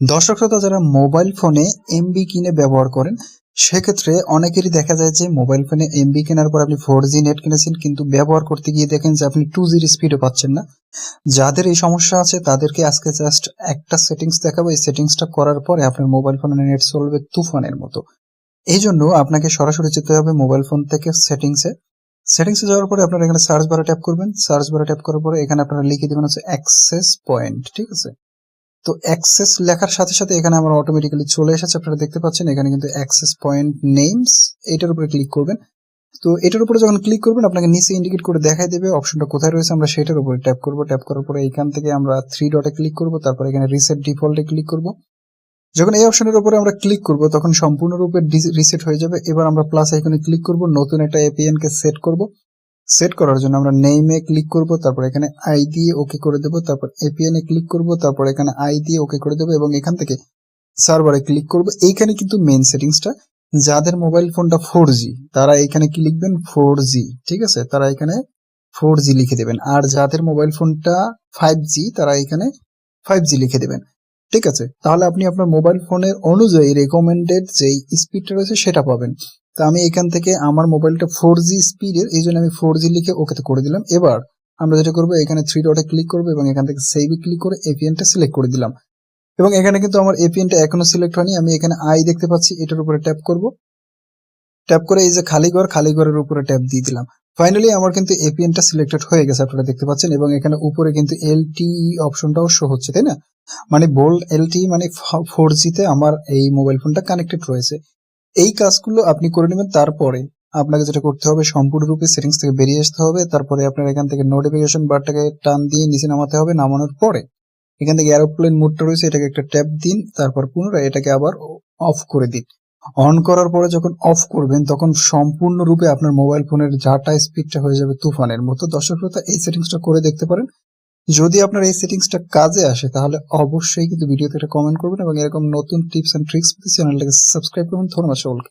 দর্শক শ্রোতা, যারা মোবাইল ফোনে এমবি কিনে ব্যবহার করেন, সেক্ষেত্রে অনেকেরই দেখা যায় যে মোবাইল ফোনে এমবি কেনার পর আপনি ফোর জি নেট কিনেছেন, কিন্তু ব্যবহার করতে গিয়ে দেখেন যে আপনি টু জির স্পিডও পাচ্ছেন না। যাদের এই সমস্যা আছে, তাদেরকে আজকে জাস্ট একটা সেটিংস দেখাবো। এই সেটিংসটা করার পরে আপনার মোবাইল ফোনে নেট চলবে তুফানের মতো। এই জন্য আপনাকে সরাসরি যেতে হবে মোবাইল ফোন থেকে সেটিংসে সেটিংসে যাওয়ার পরে আপনারা এখানে সার্চ বারে ট্যাপ করবেন। সার্চ বারে ট্যাপ করার পরে এখানে আপনারা লিখে দেবেন হচ্ছে অ্যাক্সেস পয়েন্ট ঠিক আছে? তো অ্যাক্সেস লেখার সাথে সাথে এখানে আমার অটোমেটিক্যালি চলে এসেছে। আপনারা দেখতে পাচ্ছেন এখানে কিন্তু অ্যাক্সেস পয়েন্ট নেমস এটার উপরে ক্লিক করবেন। তো এটার উপরে যখন ক্লিক করবেন, আপনাকে নিচে ইন্ডিকেট করে দেখাই দেবে অপশনটা কোথায় রয়েছে। আমরা সেটার উপরে ট্যাপ করব। ট্যাপ করার পরে এখান থেকে আমরা থ্রি ডটে ক্লিক করব। তারপর এখানে রিসেট ডিফল্টে ক্লিক করব। যখন এই অপশনের উপরে আমরা ক্লিক করব, তখন সম্পূর্ণরূপে রিসেট হয়ে যাবে। এবার আমরা প্লাস আইকনে ক্লিক করব। নতুন একটা এপিএন কে সেট করব। সেট করার জন্য আমরা নেইমে ক্লিক করব, তারপর এখানে আই দিয়ে ওকে করে দেব, তারপর এপিএন এ ক্লিক করব, তারপর এখানে আই দিয়ে ওকে করে দেব এবং এখান থেকে সার্ভারে ক্লিক করব। এইখানে কিন্তু মেইন সেটিংসটা যাদের মোবাইল ফোনটা ফোর তারা এখানে কি লিখবেন? ফোর ঠিক আছে? তারা এখানে ফোর লিখে দেবেন। আর যাদের মোবাইল ফোনটা ফাইভ তারা এখানে ফাইভ লিখে দেবেন। ঠিক আছে? তাহলে আপনি আপনার মোবাইল ফোনের অনুযায়ী রেকমেন্ডেড যেই স্পিডটা রয়েছে, সেটা পাবেন। তো আমি এখান থেকে আমার মোবাইলটা ফোর জি স্পিডের এই জন্য আমি ফোর জি লিখে ওকে করে দিলাম। এবার আমরা যেটা করব, এখানে থ্রি ডটে ক্লিক করব এবং এখান থেকে সেভে ক্লিক করে এপিএনটা সিলেক্ট করে দিলাম। এবং এখানে কিন্তু আমার এপিএনটা এখনও সিলেক্ট হয়নি। আমি এখানে আই দেখতে পাচ্ছি, এটার উপরে ট্যাপ করব। ট্যাপ করে এই যে খালি ঘর, খালি ঘরের উপরে ট্যাপ দিয়ে দিলাম। ফাইনালি আমার কিন্তু এপিএনটা সিলেক্টেড হয়ে গেছে, আপনারা দেখতে পাচ্ছেন। এবং এখানে উপরে কিন্তু এলটিই অপশনটাও শো হচ্ছে, তাই না? মানে বোল্ড এলটি মানে ফোর জিতে আমার এই মোবাইল ফোনটা কানেক্টেড রয়েছে। এই কাজগুলো আপনি করে নেবেন, তারপরে আপনাকে যেটা করতে হবে, সম্পূর্ণরূপে সেটিংস থেকে বেরিয়ে আসতে হবে। তারপরে আপনার এখান থেকে নোটিফিকেশন বারটাকে টান দিয়ে নিচে নামাতে হবে। নামানোর পরে এখান থেকে এরোপ্লেন মোডটা রয়েছে, এটাকে একটা ট্যাপ দিন, তারপর পুনরায় এটাকে আবার অফ করে দিন। অন করার পরে যখন অফ করবেন, তখন সম্পূর্ণরূপে আপনার মোবাইল ফোনের ডাটা স্পিডটা হয়ে যাবে তুফানের মতো। দর্শক শ্রোতা, এই সেটিংসটা করে দেখতে পারেন। যদি আপনার এই সেটিংসটা কাজে আসে, তাহলে অবশ্যই কিন্তু ভিডিওতে একটা কমেন্ট করবেন এবং এরকম নতুন টিপস অ্যান্ড ট্রিক্স চ্যানেলটাকে সাবস্ক্রাইব করবেন। ধন্যবাদ সকলকে।